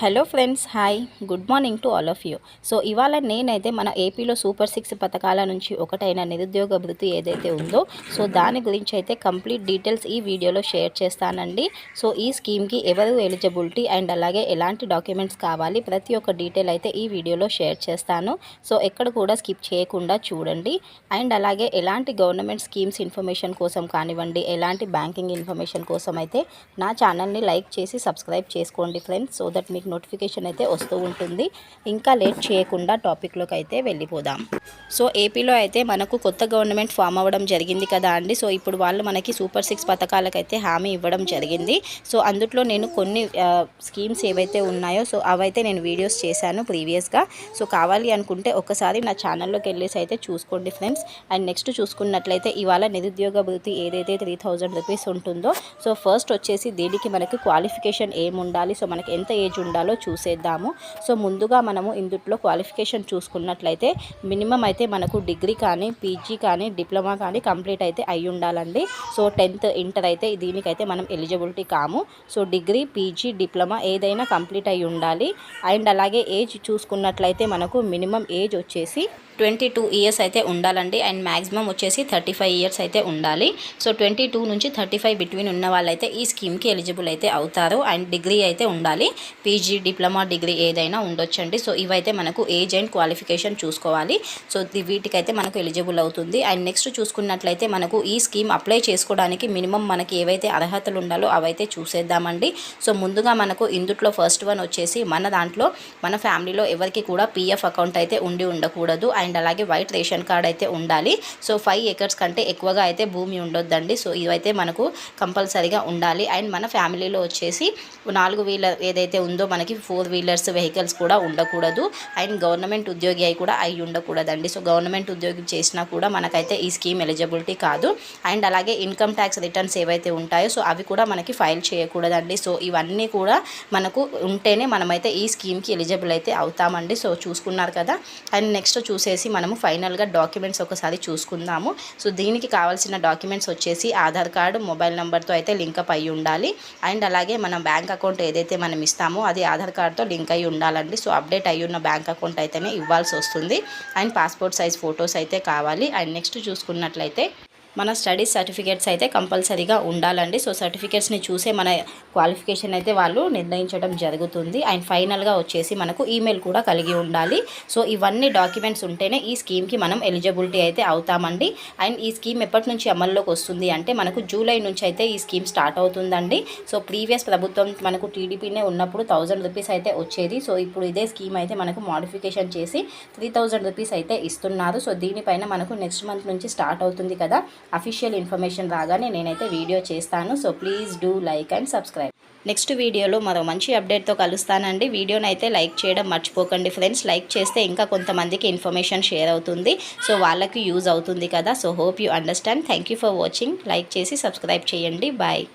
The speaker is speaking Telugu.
Hello friends hi good morning to all of you so ఇవాళ నేనైతే మన ఏపీలో సూపర్ సిక్స్ పథకాల నుంచి ఒకటైన నిరుద్యోగ భృతి ఏదైతే ఉందో సో దాని గురించి అయితే కంప్లీట్ డీటెయిల్స్ ఈ వీడియోలో షేర్ చేస్తానండి. సో ఈ స్కీమ్కి ఎవరు ఎలిజిబిలిటీ అండ్ అలాగే ఎలాంటి డాక్యుమెంట్స్ కావాలి ప్రతి ఒక్క డీటెయిల్ అయితే ఈ వీడియోలో షేర్ చేస్తాను. సో ఎక్కడ కూడా స్కిప్ చేయకుండా చూడండి. అండ్ అలాగే ఎలాంటి గవర్నమెంట్ స్కీమ్స్ ఇన్ఫర్మేషన్ కోసం కానివ్వండి ఎలాంటి బ్యాంకింగ్ ఇన్ఫర్మేషన్ కోసం అయితే నా ఛానల్ని లైక్ చేసి సబ్స్క్రైబ్ చేసుకోండి ఫ్రెండ్స్ సో దట్ మీకు నోటిఫికేషన్ అయితే వస్తూ ఉంటుంది. ఇంకా లేట్ చేయకుండా టాపిక్లోకి అయితే వెళ్ళిపోదాం. సో ఏపీలో అయితే మనకు కొత్త గవర్నమెంట్ ఫామ్ అవ్వడం జరిగింది కదా అండి. సో ఇప్పుడు వాళ్ళు మనకి సూపర్ సిక్స్ పథకాలకైతే హామీ ఇవ్వడం జరిగింది. సో అందుట్లో నేను కొన్ని స్కీమ్స్ ఏవైతే ఉన్నాయో సో అవైతే నేను వీడియోస్ చేశాను ప్రీవియస్గా. సో కావాలి అనుకుంటే ఒకసారి నా ఛానల్లోకి వెళ్ళేసి అయితే చూసుకోండి ఫ్రెండ్స్. అండ్ నెక్స్ట్ చూసుకున్నట్లయితే ఇవాళ నిరుద్యోగ భృతి ఏదైతే త్రీ థౌజండ్ రూపీస్ ఉంటుందో సో ఫస్ట్ వచ్చేసి దీనికి మనకి క్వాలిఫికేషన్ ఏమి ఉండాలి సో మనకి ఎంత ఏజ్ ఉండాలి? ఉండాలో చూసేద్దాము. సో ముందుగా మనము ఇందుట్లో క్వాలిఫికేషన్ చూసుకున్నట్లయితే మినిమం అయితే మనకు డిగ్రీ కానీ పీజీ కానీ డిప్లొమా కానీ కంప్లీట్ అయితే అయి ఉండాలండి. సో టెన్త్ ఇంటర్ అయితే దీనికైతే మనం ఎలిజిబిలిటీ కాము. సో డిగ్రీ పీజీ డిప్లొమా ఏదైనా కంప్లీట్ అయి ఉండాలి. అండ్ అలాగే ఏజ్ చూసుకున్నట్లయితే మనకు మినిమం ఏజ్ వచ్చేసి ట్వంటీ టూ ఇయర్స్ అయితే ఉండాలండి. అండ్ మ్యాక్సిమం వచ్చేసి థర్టీ ఫైవ్ ఇయర్స్ అయితే ఉండాలి. సో ట్వంటీ టూ నుంచి థర్టీ ఫైవ్ బిట్వీన్ ఉన్న వాళ్ళైతే ఈ స్కీమ్కి ఎలిజిబుల్ అయితే అవుతారు. అండ్ డిగ్రీ అయితే ఉండాలి. పీజీ డిప్లొమా డిగ్రీ ఏదైనా ఉండొచ్చండి. సో ఇవైతే మనకు ఏజ్ అండ్ క్వాలిఫికేషన్ చూసుకోవాలి. సో వీటికైతే మనకు ఎలిజిబుల్ అవుతుంది. అండ్ నెక్స్ట్ చూసుకున్నట్లయితే మనకు ఈ స్కీమ్ అప్లై చేసుకోవడానికి మినిమం మనకి ఏవైతే అర్హతలు ఉండాలో అవైతే చూసేద్దామండి. సో ముందుగా మనకు ఇందుట్లో ఫస్ట్ వన్ వచ్చేసి మన దాంట్లో మన ఫ్యామిలీలో ఎవరికి కూడా పీఎఫ్ అకౌంట్ అయితే ఉండి ఉండకూడదు. అండ్ అలాగే వైట్ రేషన్ కార్డ్ అయితే ఉండాలి. సో ఫైవ్ ఏకర్స్ కంటే ఎక్కువగా అయితే భూమి ఉండొద్దండి. సో ఇవైతే మనకు కంపల్సరీగా ఉండాలి. అండ్ మన ఫ్యామిలీలో వచ్చేసి నాలుగు వీలర్ ఏదైతే ఉందో మనకి ఫోర్ వీలర్స్ వెహికల్స్ కూడా ఉండకూడదు. అండ్ గవర్నమెంట్ ఉద్యోగి అయి కూడా అయి ఉండకూడదండి. సో గవర్నమెంట్ ఉద్యోగి చేసినా కూడా మనకైతే ఈ స్కీమ్ ఎలిజిబిలిటీ కాదు. అండ్ అలాగే ఇన్కమ్ ట్యాక్స్ రిటర్న్స్ ఏవైతే ఉంటాయో సో అవి కూడా మనకి ఫైల్ చేయకూడదండి. సో ఇవన్నీ కూడా మనకు ఉంటేనే మనమైతే ఈ స్కీమ్కి ఎలిజిబుల్ అయితే అవుతామండి. సో చూసుకున్నారు కదా. అండ్ నెక్స్ట్ చూసేసి మనము ఫైనల్గా డాక్యుమెంట్స్ ఒకసారి చూసుకుందాము. సో దీనికి కావాల్సిన డాక్యుమెంట్స్ వచ్చేసి ఆధార్ కార్డు మొబైల్ నెంబర్తో అయితే లింకప్ అయి ఉండాలి. అండ్ అలాగే మన బ్యాంక్ అకౌంట్ ఏదైతే మనం ఇస్తామో అది ఆధార్ కార్డ్తో లింక్ అయ్యి ఉండాలండి. సో అప్డేట్ అయి ఉన్న బ్యాంక్ అకౌంట్ అయితేనే ఇవ్వాల్సి వస్తుంది. అండ్ పాస్పోర్ట్ సైజ్ ఫొటోస్ అయితే కావాలి. అండ్ నెక్స్ట్ చూసుకున్నట్లయితే మన స్టడీస్ సర్టిఫికేట్స్ అయితే కంపల్సరీగా ఉండాలండి. సో సర్టిఫికేట్స్ని చూసే మన క్వాలిఫికేషన్ అయితే వాళ్ళు నిర్ణయించడం జరుగుతుంది. అండ్ ఫైనల్గా వచ్చేసి మనకు ఈమెయిల్ కూడా కలిగి ఉండాలి. సో ఇవన్నీ డాక్యుమెంట్స్ ఉంటేనే ఈ స్కీమ్కి మనం ఎలిజిబిలిటీ అయితే అవుతామండి. అండ్ ఈ స్కీమ్ ఎప్పటి నుంచి అమల్లోకి వస్తుంది అంటే మనకు జూలై నుంచి అయితే ఈ స్కీమ్ స్టార్ట్ అవుతుందండి. సో ప్రీవియస్ ప్రభుత్వం మనకు టీడీపీనే ఉన్నప్పుడు థౌజండ్ రూపీస్ అయితే వచ్చేది. సో ఇప్పుడు ఇదే స్కీమ్ అయితే మనకు మాడిఫికేషన్ చేసి త్రీ థౌజండ్ రూపీస్ అయితే ఇస్తున్నారు. సో దీనిపైన మనకు నెక్స్ట్ మంత్ నుంచి స్టార్ట్ అవుతుంది కదా. అఫీషియల్ ఇన్ఫర్మేషన్ రాగానే నేనైతే వీడియో చేస్తాను. So please do like and subscribe next వీడియోలో మరో మంచి అప్డేట్తో కలుస్తానండి. వీడియోని అయితే లైక్ చేయడం మర్చిపోకండి ఫ్రెండ్స్ లైక్ చేస్తే ఇంకా కొంతమందికి ఇన్ఫర్మేషన్ షేర్ అవుతుంది. సో వాళ్ళకి యూజ్ అవుతుంది కదా. So hope you understand thank for watching like చేసి సబ్స్క్రైబ్ చేయండి. బాయ్